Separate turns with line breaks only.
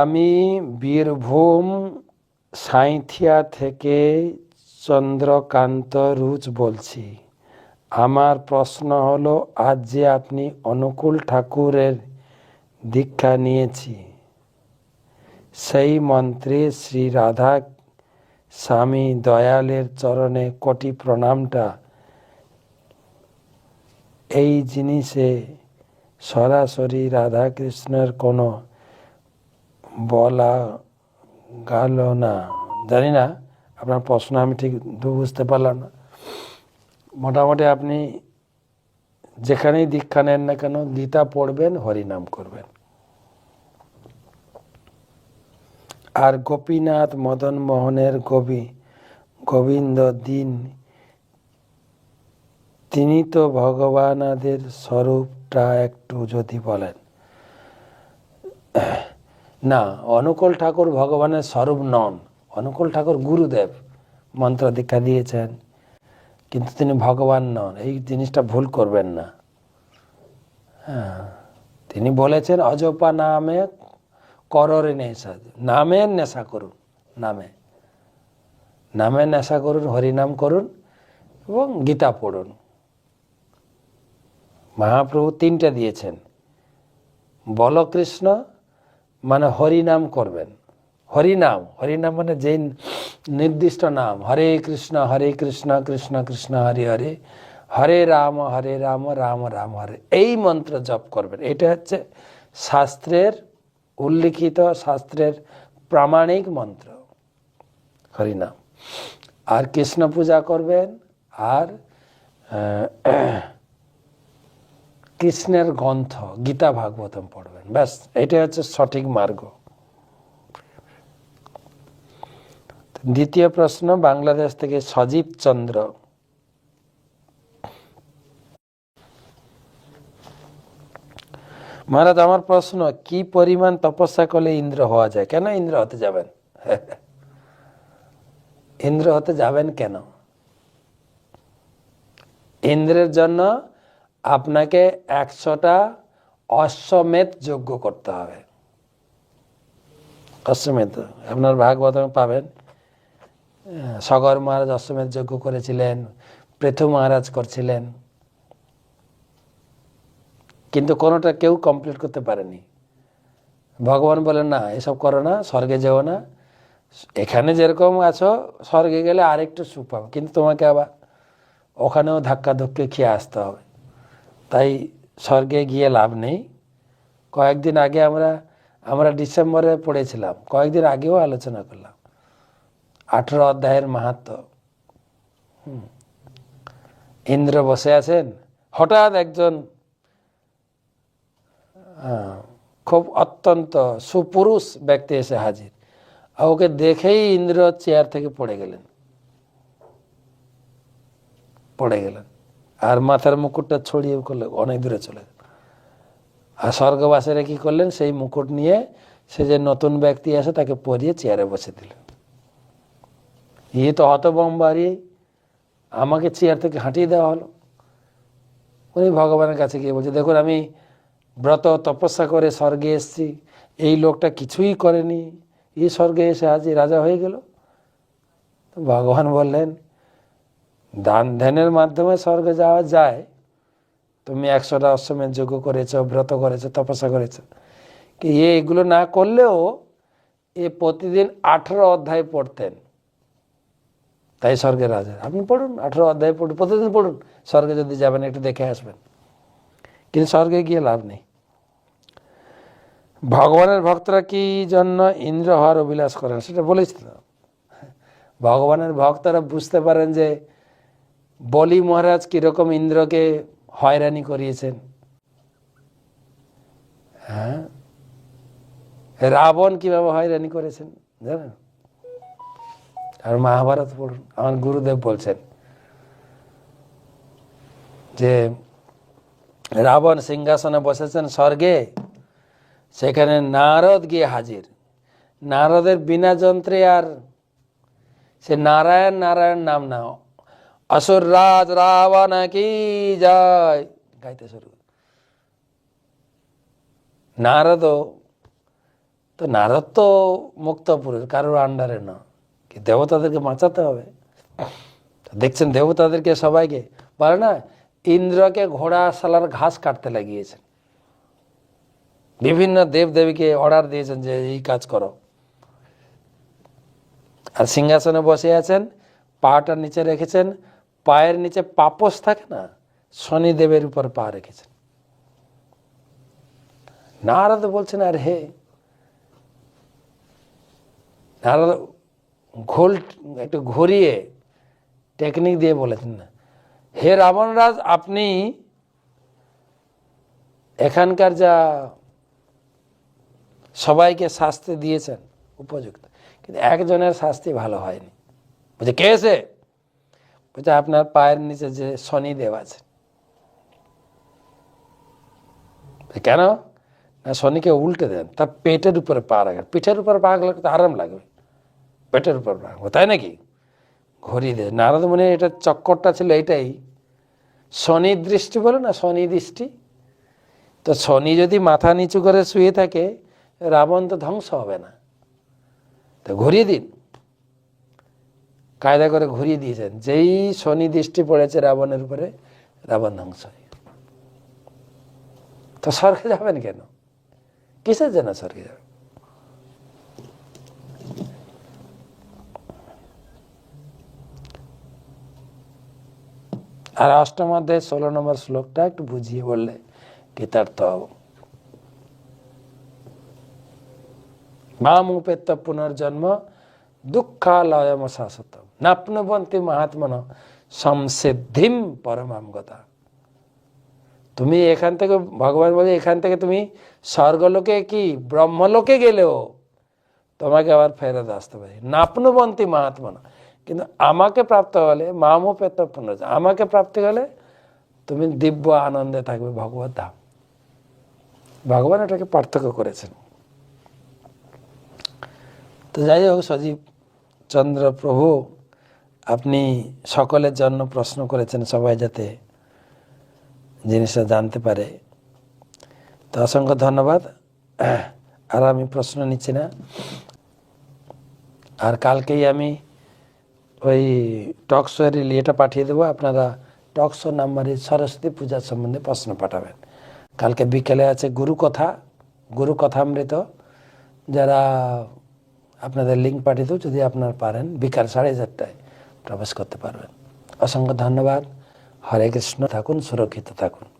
আমি বীরভূম সাইথিয়া থেকে চন্দ্রকান্ত রুজ বলছি আমার প্রশ্ন হলো আজ যে আপনি অনুকূল ঠাকুরের দীক্ষা নিয়েছি সেই মন্ত্রে শ্রী রাধা স্বামী দয়ালের চরণে কোটি প্রণামটা এই জিনিসে সরাসরি রাধাকৃষ্ণের কোনো বলা গেল না জানি না আপনার প্রশ্ন আমি ঠিক বুঝতে পারলাম না মোটামুটি আপনি যেখানেই দীক্ষা নেন না কেন গীতা পড়বেন হরিনাম করবেন আর গোপীনাথ মদন মোহনের কবি গোবিন্দ দিন তিনি তো ভগবানাদের স্বরূপটা একটু যদি বলেন না অনুকূল ঠাকুর ভগবানের স্বরূপ নন অনুকূল ঠাকুর গুরুদেব মন্ত্র দীক্ষা দিয়েছেন কিন্তু তিনি ভগবান নন এই জিনিসটা ভুল করবেন না হ্যাঁ তিনি বলেছেন অজপা নামে কররে নেশা নামে নেশা করুন নামে নামে নেশা করুন হরিনাম করুন এবং গীতা পড়ুন মহাপ্রভু তিনটা দিয়েছেন বল কৃষ্ণ মানে হরিনাম করবেন হরিনাম হরিনাম মানে যে নির্দিষ্ট নাম হরে কৃষ্ণ হরে কৃষ্ণ কৃষ্ণ কৃষ্ণ হরে হরে হরে রাম হরে রাম রাম রাম হরে এই মন্ত্র জপ করবেন এটা হচ্ছে শাস্ত্রের উল্লিখিত শাস্ত্রের প্রামাণিক মন্ত্র হরিনাম আর কৃষ্ণ পূজা করবেন আর কৃষ্ণের গ্রন্থ গীতা ভাগবতম পড়বেন ব্যাস এটা হচ্ছে সঠিক মার্গ দ্বিতীয় প্রশ্ন বাংলাদেশ থেকে সজীব চন্দ্র মহারাজ আমার প্রশ্ন কি পরিমাণ তপস্যা করলে ইন্দ্র হওয়া যায় কেন ইন্দ্র হতে যাবেন ইন্দ্র হতে যাবেন কেন ইন্দ্রের জন্য আপনাকে একশোটা অশ্বমেধ যজ্ঞ করতে হবে অশ্বমেধ আপনার ভাগবত পাবেন সগর মহারাজ অশ্বমেধ যজ্ঞ করেছিলেন পৃথু মহারাজ করছিলেন কিন্তু কোনোটা কেউ কমপ্লিট করতে পারেনি ভগবান বলেন না এসব করো না স্বর্গে যেও না এখানে যেরকম আছো স্বর্গে গেলে আরেকটু সুখ পাবো কিন্তু তোমাকে আবার ওখানেও ধাক্কা ধক্কে খেয়ে আসতে হবে তাই স্বর্গে গিয়ে লাভ নেই কয়েকদিন আগে আমরা আমরা ডিসেম্বরে পড়েছিলাম কয়েকদিন আগেও আলোচনা করলাম আঠেরো অধ্যায়ের মাহাত্ম ইন্দ্র বসে আছেন হঠাৎ একজন খুব অত্যন্ত সুপুরুষ ব্যক্তি এসে হাজির ওকে দেখেই ইন্দ্র চেয়ার থেকে পড়ে গেলেন পড়ে গেলেন আর মাথার মুকুটটা ছড়িয়ে করলে অনেক দূরে চলে আর স্বর্গবাসীরা কি করলেন সেই মুকুট নিয়ে সে যে নতুন ব্যক্তি আসে তাকে পরিয়ে চেয়ারে বসে দিল ইয়ে তো হতবম্বারি আমাকে চেয়ার থেকে হাঁটিয়ে দেওয়া হলো উনি ভগবানের কাছে গিয়ে বলছে দেখুন আমি ব্রত তপস্যা করে স্বর্গে এসছি এই লোকটা কিছুই করেনি এই স্বর্গে এসে আজ রাজা হয়ে গেল ভগবান বললেন দান ধ্যানের মাধ্যমে স্বর্গে যাওয়া যায় তুমি একশোটা অশ্বমের যোগ্য করেছো ব্রত করেছো তপস্যা করেছো কি এগুলো না করলেও এ প্রতিদিন আঠেরো অধ্যায় পড়তেন তাই স্বর্গের রাজা আপনি পড়ুন আঠেরো অধ্যায় পড়ুন প্রতিদিন পড়ুন স্বর্গে যদি যাবেন একটু দেখে আসবেন কিন্তু স্বর্গে গিয়ে লাভ নেই ভগবানের ভক্তরা কি জন্য ইন্দ্র হওয়ার অভিলাষ করেন সেটা বলেছিল ভগবানের ভক্তরা বুঝতে পারেন যে বলি মহারাজ কীরকম ইন্দ্রকে হয়রানি করিয়েছেন হ্যাঁ রাবণ কীভাবে হয়রানি করেছেন জানেন আর মহাভারত পড়ুন আমার গুরুদেব বলছেন যে রাবণ সিংহাসনে বসেছেন স্বর্গে সেখানে নারদ গিয়ে হাজির নারদের বিনা যন্ত্রে আর সে নারায়ণ নারায়ণ নাম নাও আসুর রাজ রাবণ কি যায় গাইতে শুরু নারদ তো নারদ তো মুক্ত পুরুষ কারোর আন্ডারে না কি দেবতাদেরকে বাঁচাতে হবে দেখছেন দেবতাদেরকে সবাইকে বলে না ইন্দ্রকে ঘোড়া সালার ঘাস কাটতে লাগিয়েছেন বিভিন্ন দেবদেবীকে অর্ডার দিয়েছেন যে এই কাজ করো আর সিংহাসনে বসে আছেন পাটা নিচে রেখেছেন পায়ের নিচে পাপস থাকে না শনিদেবের উপর পা রেখেছেন নারদ বলছেন আর হে নারদ ঘোল একটু ঘুরিয়ে টেকনিক দিয়ে বলেছেন না হে রাবণ রাজ আপনি এখানকার যা সবাইকে শাস্তি দিয়েছেন উপযুক্ত কিন্তু একজনের শাস্তি ভালো হয়নি বুঝে কে এসে বুঝতে আপনার পায়ের নিচে যে শনি দেব আছে কেন না শনিকে উল্টে দেন তার পেটের উপরে পা রাখেন পিঠের উপরে পা রাখলে তো আরাম লাগবে পেটের উপর রাখবো তাই নাকি ঘড়ি দেয় নারদ মনে এটা চক্করটা ছিল এটাই শনি দৃষ্টি বলে না শনি দৃষ্টি তো শনি যদি মাথা নিচু করে শুয়ে থাকে রাবণ তো ধ্বংস হবে না তো ঘুরিয়ে দিন কায়দা করে ঘুরিয়ে দিয়েছেন যেই শনি দৃষ্টি পড়েছে রাবণের উপরে রাবণ ধ্বংস তো স্বর্গে যাবেন কেন কিসের জন্য স্বর্গে যাবেন আর অষ্টম অধ্যায় ষোলো নম্বর শ্লোকটা একটু বুঝিয়ে বললে গীতার্থ হব বাম উপেত্ত পুনর্জন্ম দুঃখালয় শাশ্বতম নাপ্নবন্তি মহাত্মন সমসিদ্ধিম পরমামগতা তুমি এখান থেকে ভগবান বলে এখান থেকে তুমি স্বর্গলোকে কি ব্রহ্মলোকে গেলেও তোমাকে আবার ফেরত আসতে পারি নাপনবন্তি মহাত্মন কিন্তু আমাকে প্রাপ্ত হলে মামো পেত পুনর্জ আমাকে প্রাপ্তি হলে তুমি দিব্য আনন্দে থাকবে ভগবত ধাম ভগবান এটাকে পার্থক্য করেছেন তো যাই হোক সজীব চন্দ্র প্রভু আপনি সকলের জন্য প্রশ্ন করেছেন সবাই যাতে জিনিসটা জানতে পারে তো অসংখ্য ধন্যবাদ আর আমি প্রশ্ন নিচ্ছি না আর কালকেই আমি ওই টক শোয়ের ইয়েটা পাঠিয়ে দেবো আপনারা টক শো নাম্বারে সরস্বতী পূজা সম্বন্ধে প্রশ্ন পাঠাবেন কালকে বিকেলে আছে গুরু কথা গুরু কথামৃত যারা আপনাদের লিঙ্ক পাঠিয়ে দেবো যদি আপনারা পারেন বিকাল সাড়ে চারটায় প্রবেশ করতে পারবেন অসংখ্য ধন্যবাদ হরে কৃষ্ণ থাকুন সুরক্ষিত থাকুন